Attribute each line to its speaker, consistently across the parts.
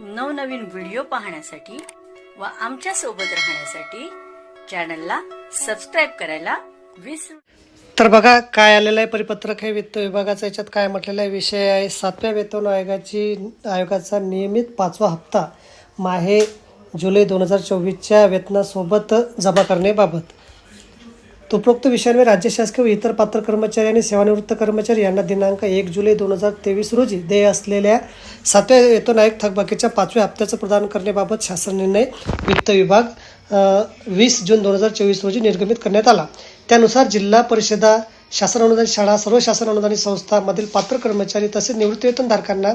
Speaker 1: नवनवीन व्हिडिओ पाहण्यासाठी व आमच्यासोबत राहण्यासाठी चॅनलला सबस्क्राईब करायला विसरू
Speaker 2: तर बघा काय आलेलं आहे परिपत्रक हे वित्त विभागाचा. याच्यात काय म्हटलेला आहे विषय आहे. सातव्या वेतन आयोगाची आयोगाचा नियमित पाचवा हप्ता माहे जुलै दोन हजार चोवीसच्या वेतनासोबत जमा करण्याबाबत. उपरोक्त विषयांवर राज्य शासकीय व इतर पात्र कर्मचारी आणि सेवानिवृत्त कर्मचारी यांना दिनांक एक जुलै दोन हजार तेवीस रोजी देय असलेल्या सातव्या वेतन आयोग थकबाकीच्या पाचव्या हप्त्याचं प्रदान करण्याबाबत शासन निर्णय वित्त विभाग वीस जून दोन हजार चोवीस रोजी निर्गमित करण्यात आला. त्यानुसार जिल्हा परिषदा शासन अनुदानित शाळा सर्व शासन अनुदानित संस्थांमधील पात्र कर्मचारी तसेच निवृत्तीवेतनधारकांना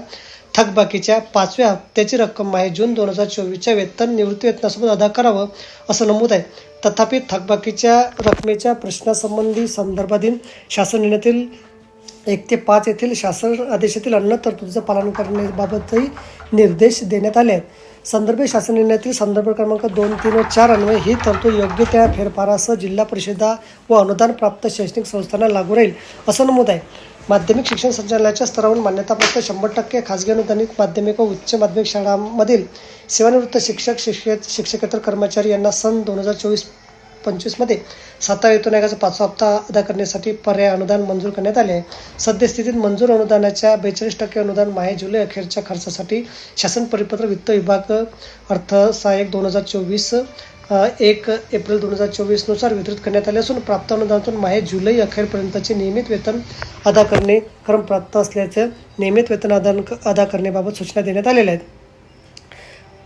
Speaker 2: थकबाकीच्या पाचव्या हप्त्याची रक्कम आहे. जून दोन हजार चोवीसच्या वेतन निवृत्तीवेतनासोबत अदा करावं असं नमूद आहे. तथापि थकबाकीच्या रकमेच्या प्रश्नासंबंधी संदर्भाधीन शासन निर्णयातील एक ते पाच येथील शासन आदेशातील अन्न तरतुदीचं पालन करण्याबाबतही निर्देश देण्यात आले आहेत. संदर्भ शासन निर्णयातील संदर्भ क्रमांक दोन तीन व चार अन्वये ही तरतूद योग्य त्या फेरफारासह जिल्हा परिषदा व अनुदान प्राप्त शैक्षणिक संस्थांना लागू राहील असं नमूद आहे. माध्यमिक शिक्षण संचालनाच्या स्तरावर मान्यताप्राप्त शंभर टक्के खाजगी अनुदानित माध्यमिक व उच्च माध्यमिक शाळांमधील सेवानिवृत्त शिक्षक शिक्षक शिक्षकेतर कर्मचारी यांना सन दोन हजार चोवीस पंचवीसमध्ये सातव्या वेतन आयोगाचा पाचवा हप्ता अदा करण्यासाठी पर्याय अनुदान मंजूर करण्यात आले. आहे सद्यस्थितीत मंजूर अनुदानाच्या बेचाळीस टक्के अनुदान माहे जुलै अखेरच्या खर्चासाठी शासन परिपत्र वित्त विभाग अर्थ सहाय्यक दोन हजार चोवीस एक एप्रिल दोन हजार चोवीसनुसार वितरित करण्यात आले असून प्राप्त अनुदानातून माहे जुलै अखेरपर्यंतचे नियमित वेतन अदा करणे क्रम प्राप्त असल्याचं नियमित वेतन अदा अदा करण्याबाबत सूचना देण्यात आलेल्या आहेत.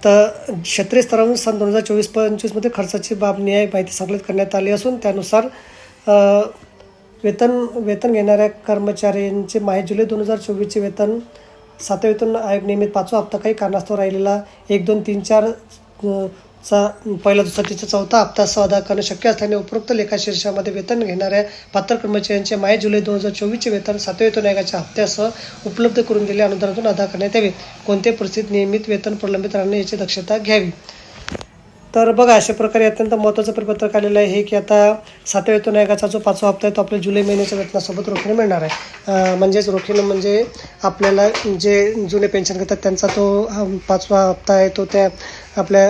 Speaker 2: तर क्षेत्रीय स्तरावरून सन दोन हजार चोवीस पंचवीसमध्ये खर्चाची बाब न्याय माहिती संकलित करण्यात आली असून त्यानुसार वेतन वेतन घेणाऱ्या कर्मचाऱ्यांचे माहीत जुलै दोन हजार चोवीसचे वेतन सातव्या वेतन आयोग नियमित पाचवा हप्ता काही कारणास्तव राहिलेला एक दोन तीन चार चा पहिला दुसरा तिचा चौथा हप्ता सादा अदा करणं शक्य असल्याने उपरोक्त लेखा शीर्षामध्ये वेतन घेणाऱ्या पात्र कर्मचाऱ्यांचे माय जुलै दोन हजार चोवीसचे वेतन सातव्या वेतन आयोगाच्या हप्त्यासह उपलब्ध करून दिलेल्या अनुदानातून अदा करण्यात यावे. कोणत्या परिस्थितीत नियमित वेतन प्रलंबित राहणे याची दक्षता घ्यावी. तर बघा अशा प्रकारे अत्यंत महत्त्वाचं परिपत्रक आलेलं आहे हे की आता सातव्या वेतन आयोगाचा जो पाचवा हप्ता आहे तो आपल्या जुलै महिन्याच्या वेतनासोबत रोखीने मिळणार आहे. म्हणजेच रोखीनं म्हणजे आपल्याला जे जुने पेन्शन घेतात त्यांचा तो पाचवा हप्ता आहे तो त्या आपल्या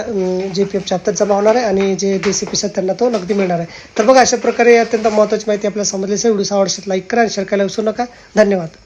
Speaker 2: जी पी एफच्या हप्त्यात जमा होणार आहे आणि जे डी सी पी आहेत त्यांना तो नगदी मिळणार आहे. तर बघा अशा प्रकारे अत्यंत महत्त्वाची माहिती आपल्याला समजली असेल व्हिडिओ आवडशील लाईक करा आणि शेअर करायला विसरू नका. धन्यवाद.